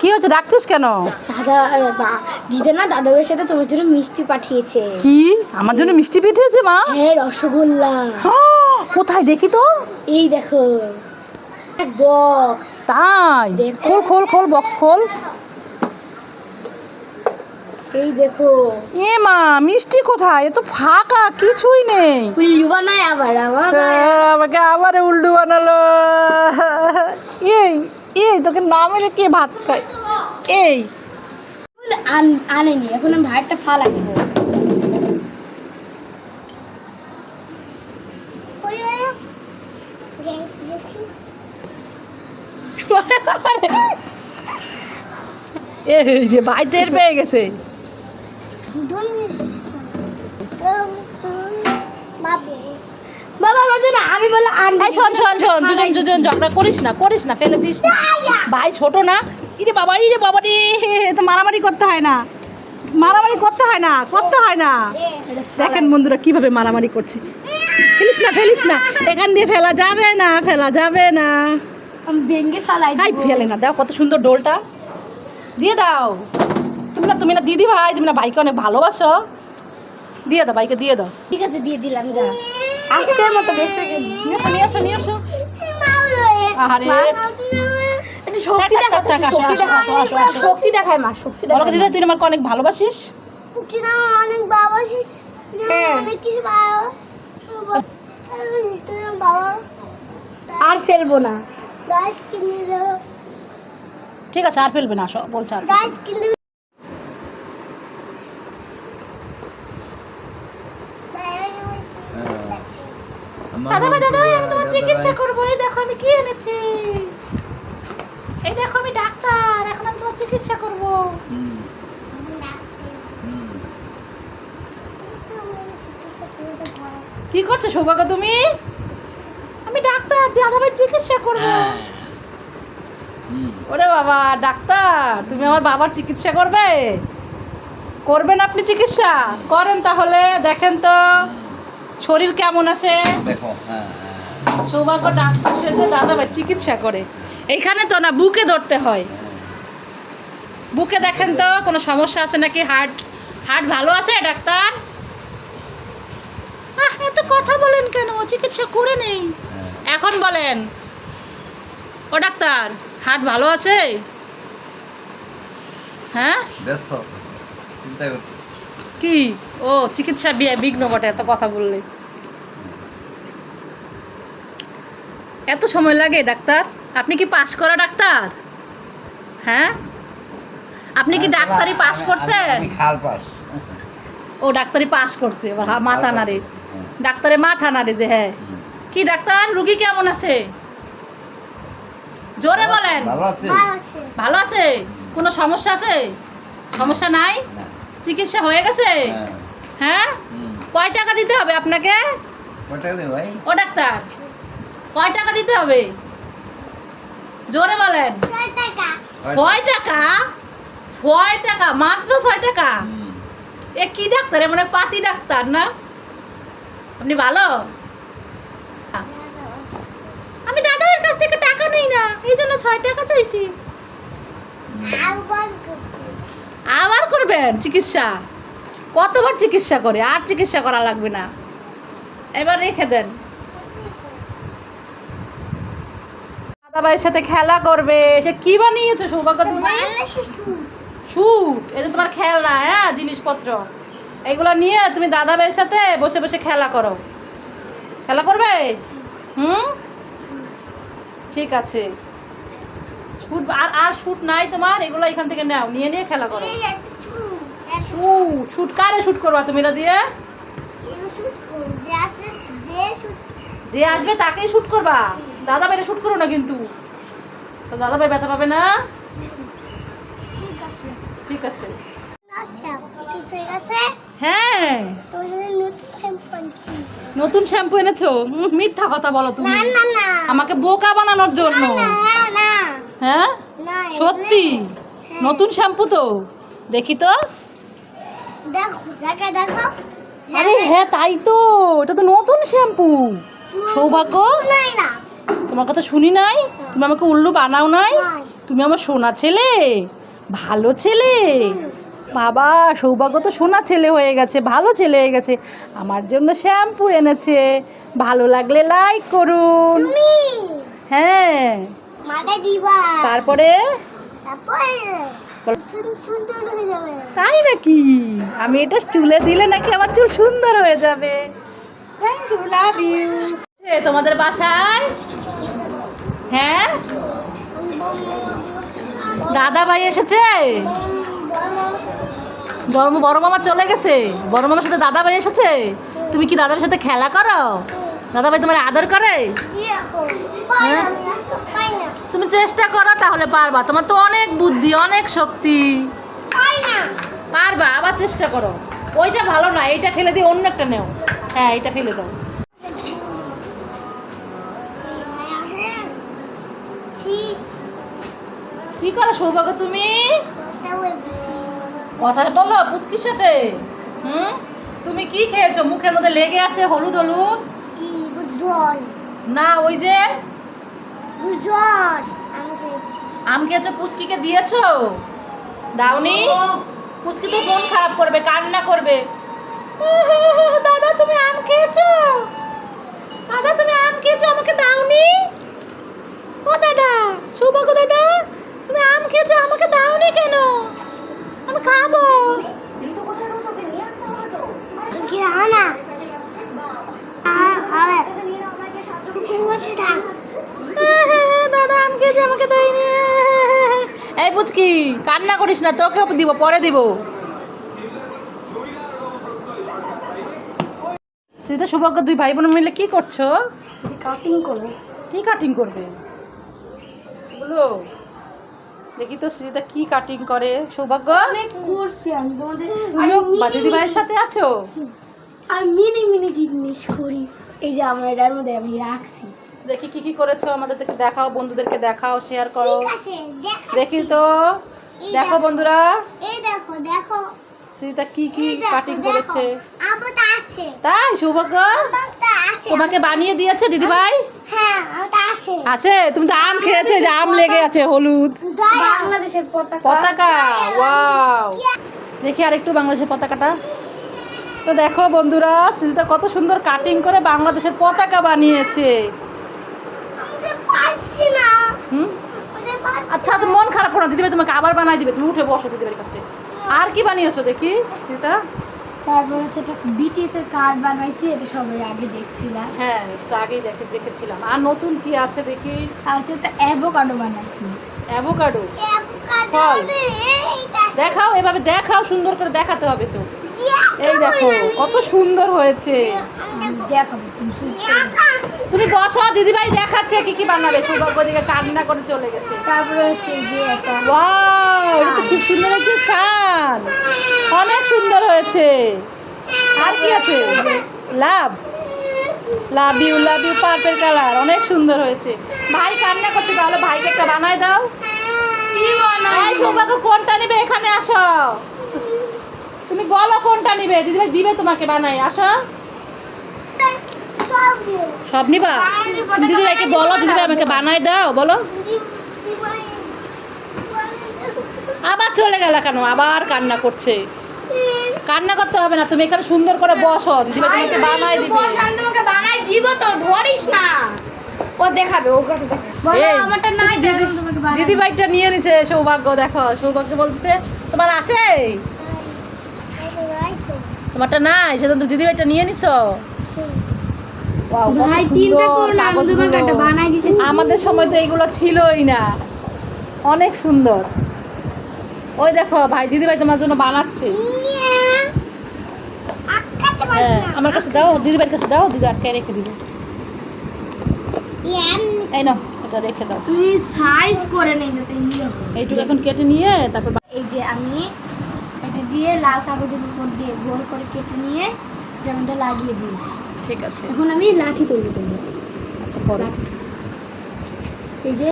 কি হচ্ছে ডাকছিস কেন? দাদা দিদা না দাদাবের সাথে তোমার জন্য মিষ্টি পাঠিয়েছে। কি? আমার জন্য মিষ্টি পিঠিয়েছে মা? হ্যাঁ রসগোল্লা। কোথায়? দেখি তো। এই দেখো। বক্স তাই? খোল খোল খোল বক্স খোল। এই দেখো। এ মা মিষ্টি কোথায়? এ তো ফাঁকা কিছুই নেই। উল্লু বানায় আবার আমার আমাকে আবার উল্টু বানালো। এই তোকে না মেরে কে ভাত খায় এই আন- আনেনি এখন আমি ভাতটা ফালা দিব এই যে ভাই টের পেয়ে গেছে বাবা আমার জন্য আমি বলে আন এই শোন শোন শোন দুজন দুজন ঝগড়া করিস না করিস না ফেলে দিস না। ভাই ছোট না। ইরে বাবা ইরে বাবা রে তো মারামারি করতে হয় না। মারামারি করতে হয় না করতে হয় না। দেখেন বন্ধুরা কীভাবে মারামারি করছে। ফেলিস না ফেলিস না। এখান দিয়ে ফেলা যাবে না ফেলা যাবে না। ভেঙ্গে ফালাই হাই ফেলে না। দাও কত সুন্দর ডোলটা দিয়ে দাও। তুমি না তুমি না দিদি ভাই তুমি না ভাইকে অনেক ভালোবাসো। দিয়ে দাও ভাইকে দিয়ে দাও। ঠিক আছে দিয়ে দিলাম যা। আজকের মতো বেঁচে গেলি। নিয়ে আসো নিয়ে আসো নিয়ে আসো। আহারে। শক্তি দেখায় শক্তি দেখায় মা শক্তি দেখায় দিদি তুই আমাকে অনেক ভালোবাসিস? অনেক বাবা হ্যাঁ। কিছু বাবা বাবা আর ফেলব না। ঠিক আছে আর ফেলবে না আসো বলছে আর গাছ কিনে দাদা ভাই দাদা ভাই আমি তোমার চিকিৎসা করব এই দেখো আমি কি এনেছি এই দেখো আমি ডাক্তার এখন আমি তোমার চিকিৎসা করব কি করছ সৌভাগ্য তুমি? আমি ডাক্তার দাদা ভাই চিকিৎসা করব। ওরে বাবা ডাক্তার তুমি আমার বাবার চিকিৎসা করবে? করবেন আপনি চিকিৎসা? করেন তাহলে দেখেন তো শরীর কেমন আছে? দেখো হ্যাঁ সৌভাগ্য ডাক্তার সেজে দাদা ভাই চিকিৎসা করে। এইখানে তো না বুকে ধরতে হয়। বুকে দেখেন তো কোনো সমস্যা আছে নাকি? হার্ট হার্ট ভালো আছে ডাক্তার? এত কথা বলেন কেন? চিকিৎসা করে নেই। এখন বলেন ও ডাক্তার হার্ট ভালো আছে? হ্যাঁ? ব্যস্ত আছে চিন্তা কি? ও চিকিৎসা বি- বিঘ্ন বটে এত কথা বললে। এত সময় লাগে ডাক্তার? আপনি কি পাশ করা ডাক্তার? হ্যাঁ? আপনি কি ডাক্তারি পাস করছেন? আমি খাল পাস। ও ডাক্তারি পাস করছে এবার হা- মাথা নাড়ে। ডাক্তারে মাথা নাড়ে যে হ্যাঁ। কি ডাক্তার রুগী কেমন আছে? জোরে বলেন। ভালো আছে। ভালো আছে। কোনো সমস্যা আছে? সমস্যা নাই? চিকিৎসা হয়ে গেছে? হ্যাঁ। হ্যাঁ? কয় টাকা দিতে হবে আপনাকে? কয় টাকা দেবে ভাই? ও ডাক্তার কয় টাকা দিতে হবে? জোরে বলেন। ছয় টাকা? ছয় টাকা মাত্র ছয় টাকা? এ কি ডাক্তার? মানে পাতি ডাক্তার না? আপনি ভালো? আমি দাদার কাছ থেকে টাকা নেই না এই জন্য ছয় টাকা চাইছি। আবার করবেন? চিকিৎসা? কতবার চিকিৎসা করে? আর চিকিৎসা করা লাগবে না। এবার রেখে দেন। দাদা ভাইয়ের সাথে খেলা করবে। সে কি বানিয়েছো সৌভাগ্য তুমি শুট এটা তোমার খেলনা হ্যাঁ জিনিসপত্র। এগুলো নিয়ে তুমি দাদা ভাইয়ের সাথে বসে বসে খেলা করো। খেলা করবে? হুম? ঠিক আছে। শুট আর আর শুট নাই তোমার এগুলো এখান থেকে নাও নিয়ে নিয়ে খেলা করো। শুট শুট কারে শুট করবা তুমি এটা দিয়ে? যে আসবে তাকেই শুট করবা। দাদা ভাইরে শুট করো না কিন্তু। তো দাদা ভাই ব্যথা পাবে না? ঠিক আছে। হ্যাঁ। নতুন শ্যাম্পু এনেছো? মিথ্যা কথা বলো তুমি। আমাকে বোকা বানানোর জন্য। হ্যাঁ? সত্যি? নতুন শ্যাম্পু তো? দেখি তো। আরে হ্যাঁ তাই তো। এটা তো নতুন শ্যাম্পু সৌভাগ্য? তোমার কথা শুনি নাই? তুমি আমাকে উল্লু বানাও নাই। তুমি আমার সোনা ছেলে? ভালো ছেলে। বাবা সৌভাগ্য তো সোনা ছেলে হয়ে গেছে ভালো ছেলে হয়ে গেছে। আমার জন্য শ্যাম্পু এনেছে ভালো লাগলে লাইক করুন। হ্যাঁ। তারপরে? তাই নাকি? আমি এটা চুলে দিলে নাকি আমার চুল সুন্দর হয়ে যাবে। থ্যাংক ইউ লাভ ইউ তোমাদের বাসায়? হ্যাঁ? দাদা ভাই এসেছে? বড় মামা চলে গেছে। বড় মামার সাথে দাদা ভাই এসেছে? তুমি কি দাদার সাথে খেলা করো? দাদা ভাই তোমার আদর করে? না তুমি চেষ্টা করো তাহলে পারবা। তোমার তো অনেক বুদ্ধি, অনেক শক্তি। পারবা, আবার চেষ্টা করো। ওইটা ভালো না, এইটা ফেলে দিয়ে অন্য একটা নেও। হ্যাঁ এটা ফেলে দাও। কি করো সৌভাগ্য তুমি? কথা বলো পুস্কির সাথে। হুম? তুমি কি খেয়েছো? মুখের মধ্যে লেগে আছে হলুদ হলুদ? কি গুজল না ওই যে? খেয়েছি। আম খেয়েছো পুস্কিকে দিয়েছ? দাওনি পুস্কি তো মন খারাপ করবে কান্না করবে। দাদা তুমি আম খেয়েছো? দাদা তুমি আম খেয়েছো আমাকে দাওনি। ও দাদা সৌভাগ্য দাদা তুমি আম খেয়েছো আমাকে দাওনি কেন? আমি খাব। না দাদা আম খেয়েছে আমাকে দেয়নি। এই পুচকি কান্না করিস না তোকে দিব পরে দিব। সীতা সৌভাগ্য দুই ভাই বোন মিলে কি করছ? কাটিং করব। কি কাটিং করবে? বলো। দেখি তো শ্রীদা কি কাটিং করে। সৌভাগ্য? করছি আমি তোমাদের। তুমিও বা দিদি ভাইয়ের সাথে আছো? আমি মিনি মিনি জিনিস করি। এই যে আমার এটার মধ্যে আমি রাখছি। দেখি কি কি করেছ দেখাও বন্ধুদেরকে দেখাও শেয়ার করো। দেখা দেখি তো। দেখো। বন্ধুরা। এই দেখো দেখো। সীতা কি কি কাটিং। করেছে? তাই সৌভাগ্য? তোমাকে বানিয়ে দিয়েছে দিদি ভাই হ্যাঁ আছে। আছে? তুমি তো আম খেয়েছে যে আম লেগে আছে হলুদ। বাংলাদেশের পতাকা। পতাকা ওয়াও। দেখি আর একটু বাংলাদেশের পতাকাটা। তো দেখো বন্ধুরা সিলটা কত সুন্দর কাটিং করে বাংলাদেশের পতাকা বানিয়েছে। আচ্ছা তো মন খারাপ করো না দিদিভাই তোমাকে আবার বানাই দিবে। তুমি উঠে বসো দিদিভাইয়ের কাছে। আর কি বানিয়েছো দেখি সীতা? তারপর হচ্ছে একটা বিটিএস এর কার্ড বানাইছি এটা সবাই আগে দেখছিলাম। হ্যাঁ একটু আগেই দেখে দেখেছিলাম। আর নতুন কি আছে দেখি? আর হচ্ছে একটা অ্যাভোকাডো বানাইছি। অ্যাভোকাডো অ্যাভোকাডো ফল। দেখাও এভাবে দেখাও সুন্দর করে দেখাতে হবে তো। এই দেখো কত সুন্দর হয়েছে। তুমি বসো দিদিভাই দেখাচ্ছে কি কি বানাবে। সৌভাগ্য দিকে কান্না করে চলে গেছে। তারপরে হচ্ছে যে একটা ওয়াও এটা তো খুব সুন্দর হয়েছে সান অনেক সুন্দর হয়েছে। আর কি আছে? Love. Love you love you purple colour. অনেক সুন্দর হয়েছে। ভাই কান্না করছে তাহলে ভাইকে একটা বানায় দাও। এই সৌভাগ্য কোনটা নেবে? এখানে আসো। তুমি বলো কোনটা নিবে? দিদিভাই দিবে তোমাকে বানাই আসো সব নিবা। তুমি দিদিভাইকে বলো দিদিভাই আমাকে বানাই দাও বলো। আবার চলে গেল কেন? আবার কান্না করছে। কান্না করতে হবে না তুমি এখানে সুন্দর করে বসো। দিদিভাই তোমাকে বানাই দিবে। বস, আমি তোমাকে বানাই দিব তো ধরিস না। ও দেখাবে ওর কাছে বলো আমারটা নাই দিদিভাইটা নিয়ে নিছে সৌভাগ্য দেখো সৌভাগ্য বলছে তোমার আছে। তোমারটা নাই সেজন্য তুমি দিদিভাইটা নিয়ে নিছো। ভাই আমাদের সময় তো এগুলো ছিলই না। অনেক সুন্দর। ওই দেখো ভাই দিদিভাই তোমার জন্য বানাচ্ছে। হ্যাঁ। আমার কাছে দাও দিদিভাইয়ের কাছে দাও দিদি আটকে রেখে দিবে। এই নাও এটা রেখে দাও। সাইজ করে নেই যাতে এইটুকু এখন কেটে নিয়ে তারপর এই যে আমি দিয়ে লাল কাগজের উপর দিয়ে গোল করে কেটে নিয়ে এটার মধ্যে লাগিয়ে দিয়েছি। ঠিক আছে। এখন আমি লাঠি তৈরি করব। আচ্ছা করো এই যে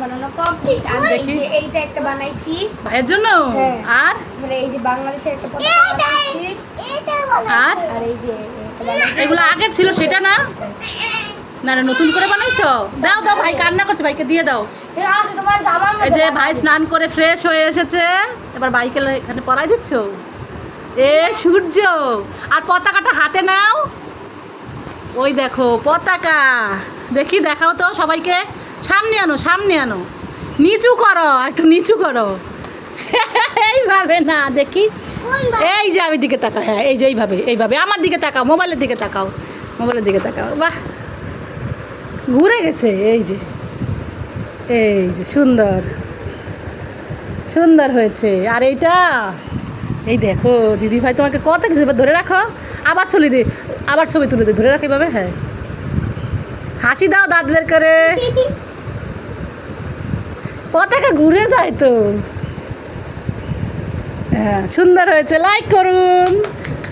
বানানো কমপ্লিট আমি দেখি। এইটা একটা বানাইছি। ভাইয়ের জন্য? হ্যাঁ। আর? তারপরে এই যে বাংলাদেশের একটা পতাকা বানাইছি। আর? আর এই যে এগুলো আগের ছিল সেটা না? না না নতুন করে বানাইছো? দাও দাও ভাই কান্না করছে ভাইকে দিয়ে দাও। এই যে ভাই স্নান করে ফ্রেশ হয়ে এসেছে এবার বাইকে এখানে পরাই দিচ্ছ? এ সূর্য আর পতাকাটা হাতে নাও। ওই দেখো পতাকা। দেখি দেখাও তো সবাইকে। সামনে আনো সামনে আনো। নিচু করো একটু নিচু করো। এইভাবে না দেখি। এই যে আমি দিকে তাকাও হ্যাঁ এই যে এইভাবে এইভাবে। আমার দিকে তাকাও মোবাইলের দিকে তাকাও মোবাইলের দিকে তাকাও। বাহ। ঘুরে গেছে, এই যে এই যে, সুন্দর সুন্দর হয়েছে। আর এইটা, এই দেখো, দিদি ভাই, তোমাকে কত কিছু ধরে রাখো। আবার ছবি দি, আবার ছবি তুলে দে, ধরে রাখো এভাবে হ্যাঁ। হাসি দাও দাঁত বের করে। পতাকা ঘুরে যায় তো। হ্যাঁ সুন্দর হয়েছে লাইক করুন।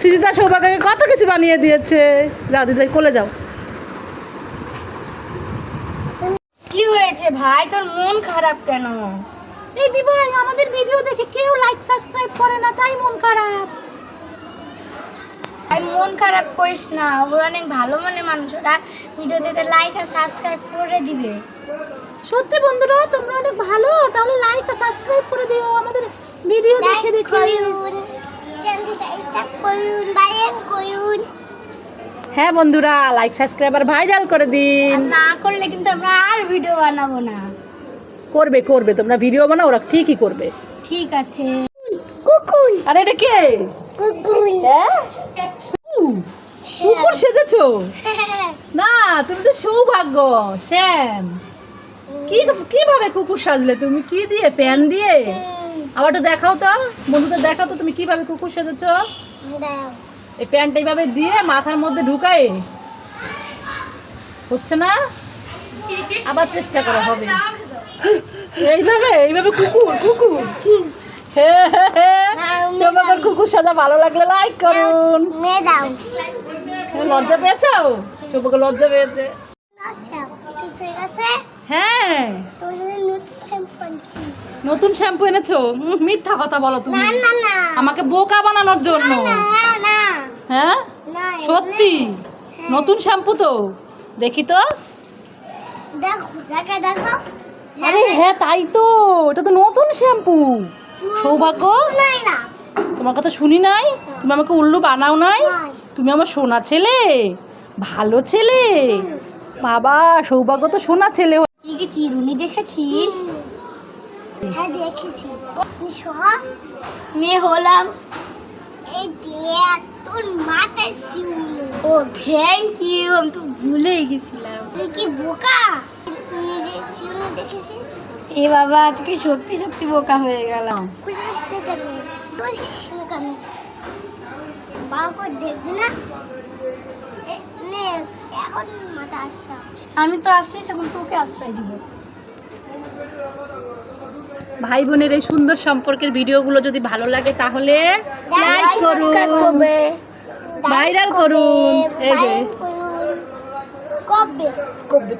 সুজিতা সৌভাগ্যকে কত কিছু বানিয়ে দিয়েছে। যাও, দিদি ভাই, কোলে যাও কি হয়েছে ভাই তোর মন খারাপ কেন? এই দিভাই আমাদের ভিডিও দেখে কেউ লাইক সাবস্ক্রাইব করে না তাই মন খারাপ। ভাই মন খারাপ করিস না ওরা অনেক ভালো মনে মানুষ ওরা ভিডিও দিতে লাইক আর সাবস্ক্রাইব করে দিবে। সত্যি বন্ধুরা তোমরা অনেক ভালো তাহলে লাইক আর সাবস্ক্রাইব করে দিও আমাদের ভিডিও দেখে দেখে। করুন সাবস্ক্রাইব করুন করুন। হ্যাঁ বন্ধুরা লাইক সাবস্ক্রাইব আর ভাইরাল করে দিন। না করলে কিন্তু আমরা আর ভিডিও বানাবো না। করবে করবে তোমরা ভিডিও বানাও ওরা ঠিকই করবে। ঠিক আছে। কুকুর। আর এটা কে? কুকুর। হ্যাঁ? কুকুর সেজেছো? না তুমি তো সৌভাগ্য শ্যাম। কি কীভাবে কুকুর সাজলে তুমি? কি দিয়ে প্যান দিয়ে? আবার তো দেখাও তো বন্ধুদের দেখাও তো তুমি কীভাবে কুকুর সেজেছো? দাও। এই প্যান্ট এইভাবে দিয়ে মাথার মধ্যে ঢুকায় হচ্ছে না? আবার চেষ্টা করা হবে। এইভাবে এইভাবে কুকুর কুকুর। হে কুকুর সাজা ভালো লাগলে লাইক করুন। লজ্জা পেয়েছ? সৌভাগ্য লজ্জা পেয়েছে। হ্যাঁ। নতুন শ্যাম্পু এনেছো? মিথ্যা কথা বলো তুমি। আমাকে বোকা বানানোর জন্য। হ্যাঁ? সত্যি? নতুন শ্যাম্পু তো? দেখি তো। আরে হ্যাঁ তাই তো। এটা তো নতুন শ্যাম্পু সৌভাগ্য? তোমার কথা শুনি নাই? তুমি আমাকে উল্লু বানাও নাই। তুমি আমার সোনা ছেলে। ভালো ছেলে। বাবা সৌভাগ্য তো সোনা ছেলে কি চিরুনি দেখেছিস? হ্যাঁ দেখেছি। নিশো মেয়ে হলাম। এই দেখ তোর মাথা শিউল। ও থ্যাংক ইউ আমি তো ভুলেই গেছিলাম। তুই কি বোকা? নিজের শিউল দেখেছিস? এ বাবা আজকে সত্যি সত্যি বোকা হয়ে গেলাম। খুশি খুশি কেন? খুশি কেন? বাবা দেখবি না? এখন মাথা আসছে। আমি তো আসছি এখন তোকে আশ্রয় দিব। ভাই বোনের এই সুন্দর সম্পর্কের ভিডিওগুলো যদি ভালো লাগে তাহলে লাইক করুন। ভাইরাল করুন। এই যে। কবে? কবে?